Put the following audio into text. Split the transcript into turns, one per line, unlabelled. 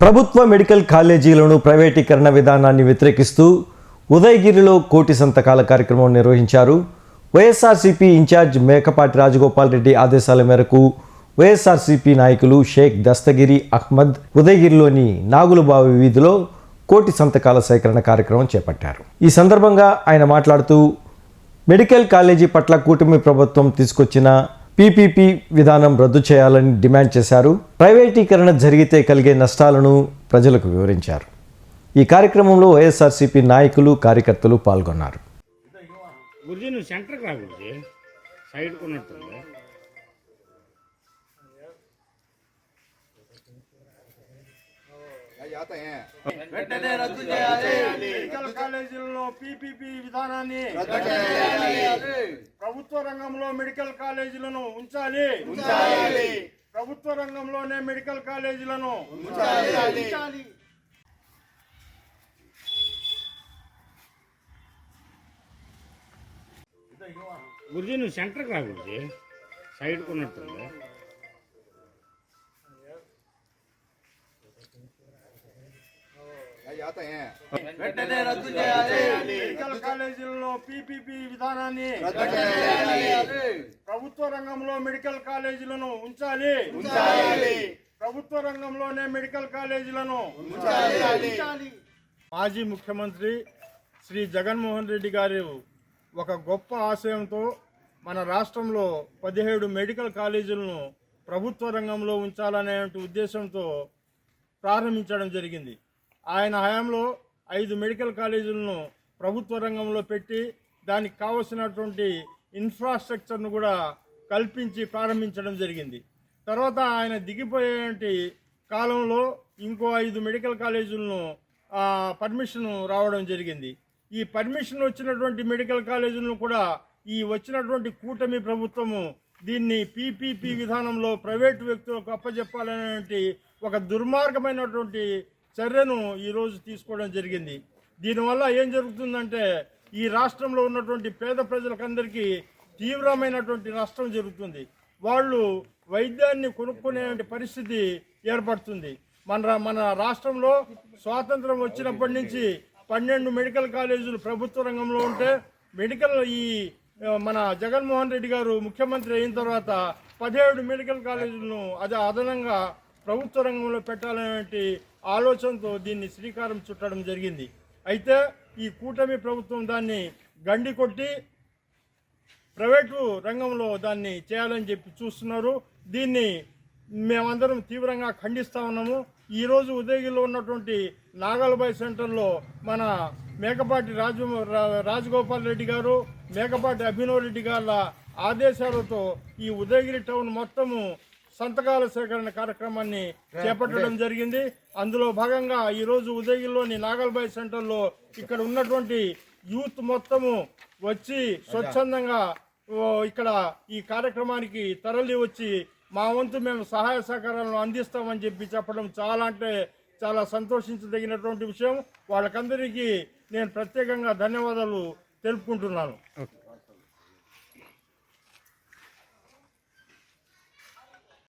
ప్రభుత్వ మెడికల్ కాలేజీలను ప్రైవేటీకరణ విధానాన్ని వ్యతిరేకిస్తూ ఉదయగిరిలో కోటి సంతకాల కార్యక్రమం నిర్వహించారు. వైఎస్ఆర్సీపీ ఇన్ఛార్జ్ మేకపాటి రాజగోపాల్ రెడ్డి ఆదేశాల మేరకు వైఎస్ఆర్సీపీ నాయకులు షేక్ దస్తగిరి అహ్మద్ ఉదయగిరిలోని నాగులబావి వీధిలో కోటి సంతకాల సేకరణ కార్యక్రమం చేపట్టారు. ఈ సందర్భంగా ఆయన మాట్లాడుతూ మెడికల్ కాలేజీ పట్ల కూటమి ప్రభుత్వం తీసుకొచ్చిన పీపీపీ విధానం రద్దు చేయాలని డిమాండ్ చేశారు. ప్రైవేటీకరణ జరిగితే కలిగే నష్టాలను ప్రజలకు వివరించారు. ఈ కార్యక్రమంలో వైఎస్ఆర్సీపీ నాయకులు కార్యకర్తలు పాల్గొన్నారు
గురుజీ నువ్వు సెంటర్కి రా గురుజీ సైడ్ కొన్నట్టుంది
వెంటనే రద్దు చేయాలి.
మెడికల్ కాలేజీలలో పీపీపీ విధానాన్ని ప్రభుత్వ రంగంలో మెడికల్ కాలేజీలను ఉంచాలి.
ఉంచాలి.
ప్రభుత్వ రంగంలోనే మెడికల్ కాలేజీలను
ఉంచాలి.
గురుజీ నువ్వు సెంటర్కి రా గురుజీ. సైడ్ కొన్నట్టుంది
వెంటనే రద్దు చేయాలి.
మెడికల్ కాలేజీలలో పీపీపీ విధానాన్ని
రద్దు చేయాలి.
ప్రభుత్వ రంగంలో మెడికల్ కాలేజీలను ఉంచాలి. ప్రభుత్వ రంగంలోనే మెడికల్ కాలేజీలను మాజీ ముఖ్యమంత్రి శ్రీ జగన్మోహన్ రెడ్డి గారు ఒక గొప్ప ఆశయంతో మన రాష్ట్రంలో పదిహేడు మెడికల్ కాలేజీలను ప్రభుత్వ రంగంలో ఉంచాలనే ఉద్దేశంతో ప్రారంభించడం జరిగింది. ఆయన హయాంలో ఐదు మెడికల్ కాలేజీలను ప్రభుత్వ రంగంలో పెట్టి దానికి కావలసినటువంటి ఇన్ఫ్రాస్ట్రక్చర్ను కూడా కల్పించి ప్రారంభించడం జరిగింది. తర్వాత ఆయన దిగిపోయేటి కాలంలో ఇంకో ఐదు మెడికల్ కాలేజీలను పర్మిషన్ రావడం జరిగింది. ఈ పర్మిషన్ వచ్చినటువంటి మెడికల్ కాలేజీలను కూడా ఈ వచ్చినటువంటి కూటమి ప్రభుత్వము దీన్ని పీపీపీ విధానంలో ప్రైవేటు వ్యక్తులకు అప్పజెప్పాలనేటువంటి ఒక దుర్మార్గమైనటువంటి చర్యను ఈరోజు తీసుకోవడం జరిగింది. దీనివల్ల ఏం జరుగుతుందంటే ఈ రాష్ట్రంలో ఉన్నటువంటి పేద ప్రజలకందరికీ తీవ్రమైనటువంటి నష్టం జరుగుతుంది. వాళ్ళు వైద్యాన్ని కొనుక్కునే పరిస్థితి ఏర్పడుతుంది. మన రా- మన రాష్ట్రంలో స్వాతంత్రం వచ్చినప్పటి నుంచి పన్నెండు మెడికల్ కాలేజీలు ప్రభుత్వ రంగంలో ఉంటే మెడికల్ ఈ మన జగన్మోహన్ రెడ్డి గారు ముఖ్యమంత్రి అయిన తర్వాత పదిహేడు మెడికల్ కాలేజీలను అదే అదనంగా ప్రభుత్వ రంగంలో పెట్టాలనే ఆలోచనతో దీన్ని శ్రీకారం చుట్టడం జరిగింది. అయితే ఈ కూటమి ప్రభుత్వం దాన్ని గండి కొట్టి ప్రైవేటు రంగంలో దాన్ని చేయాలని చెప్పి చూస్తున్నారు. దీన్ని మేమందరం తీవ్రంగా ఖండిస్తూ ఉన్నాము. ఈరోజు ఉదయగిరిలో ఉన్నటువంటి నాగలబాయి సెంటర్లో మన మేకపాటి రాజు రాజగోపాల్ రెడ్డి గారు మేకపాటి అభినవ్ రెడ్డి గారి ఆదేశాలతో ఈ ఉదయగిరి టౌన్ మొత్తము సంతకాల సేకరణ కార్యక్రమాన్ని చేపట్టడం జరిగింది. అందులో భాగంగా ఈరోజు ఉదయగిరిలోని నాగల్బాయి సెంటర్లో ఇక్కడ ఉన్నటువంటి యూత్ మొత్తము వచ్చి స్వచ్ఛందంగా ఇక్కడ ఈ కార్యక్రమానికి తరలి వచ్చి మా వంతు మేము సహాయ సహకారాలను అందిస్తామని చెప్పి చెప్పడం చాలా అంటే చాలా సంతోషించదగినటువంటి విషయం. వాళ్ళకందరికీ నేను ప్రత్యేకంగా ధన్యవాదాలు తెలుపుకుంటున్నాను.